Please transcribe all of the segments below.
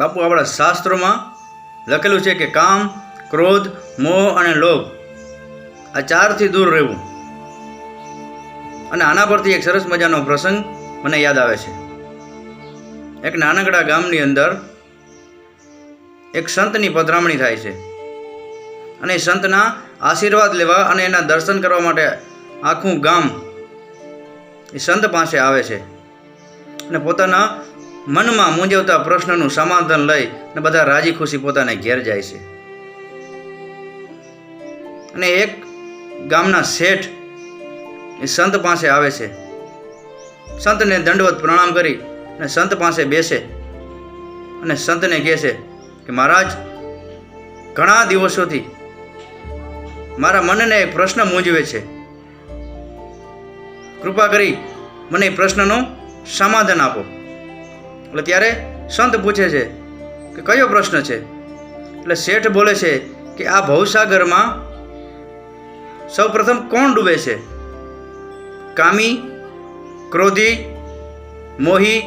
બાપુ, આપણા શાસ્ત્રોમાં લખેલું છે કે કામ, ક્રોધ, મોહ અને લોભ આ ચારથી દૂર રહેવું. અને આના પરથી એક સરસ મજાનો પ્રસંગ મને યાદ આવે છે. એક નાનકડા ગામની અંદર એક સંતની પધરામણી થાય છે. અને સંતના આશીર્વાદ લેવા અને એના દર્શન કરવા માટે આખું ગામ એ સંત પાસે આવે છે. અને પોતાના મનમાં મૂંઝવતા પ્રશ્નનું સમાધાન લઈ અને બધા રાજી ખુશી પોતાને ઘેર જાય છે. અને એક ગામના શેઠ એ સંત પાસે આવે છે. સંતને દંડવત પ્રણામ કરી અને સંત પાસે બેસે અને સંતને કહે છે કે, મહારાજ, ઘણા દિવસોથી મારા મનને એક પ્રશ્ન મૂંઝવે છે. કૃપા કરી મને એ પ્રશ્નનો સમાધાન આપો. એટલે ત્યારે સંત પૂછે છે કે કયો પ્રશ્ન છે? એટલે શેઠ બોલે છે કે આ ભવસાગરમાં સૌ પ્રથમ કોણ ડૂબે છે? કામી, ક્રોધી, મોહી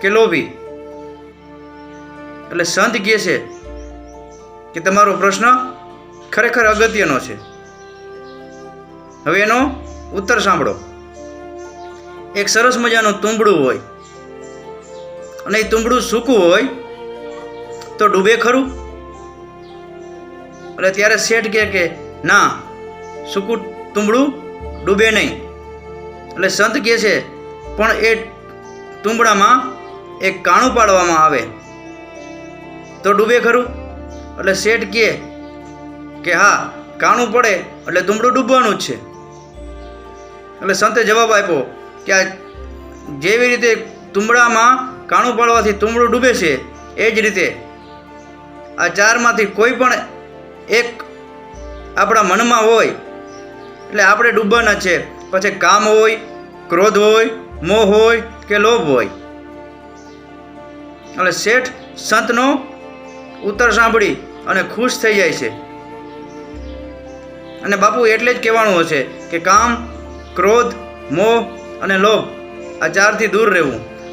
કે લોભી? એટલે સંત કહે છે કે તમારો પ્રશ્ન ખરેખર અગત્યનો છે. હવે એનો ઉત્તર સાંભળો. એક સરસ મજાનું તુંબડું હોય. અને એ તુંબડું સૂકું હોય, તો ડૂબે ખરું? એટલે ત્યારે શેઠ કહે કે, ના, સૂકું તુંબડું ડૂબે નહીં. એટલે સંત કહે છે, પણ એ તુંબડામાં એક કાણું પાડવામાં આવે. તો ડૂબે ખરું? એટલે શેઠ કહે કે, હા, કાણું પડે, એટલે તુંબડું ડૂબવાનું જ છે. એટલે સંતે જવાબ આપ્યો કે આ જેવી રીતે તુંબડામાં કાણું પાડવાથી તુંબડું ડૂબે છે, એ જ રીતે આ ચારમાંથી કોઈ પણ એક આપણા મનમાં હોય, એટલે આપણે ડૂબવાના છે. પછી કામ હોય, ક્રોધ હોય, મોહ હોય કે લોભ હોય. એટલે શેઠ સંતનો ઉત્તર સાંભળી અને ખુશ થઈ જાય છે. અને બાપુ એટલે જ કહેવાનું હશે કે કામ, ક્રોધ, મોહ અને લોભ આ ચારથી દૂર રહેવું.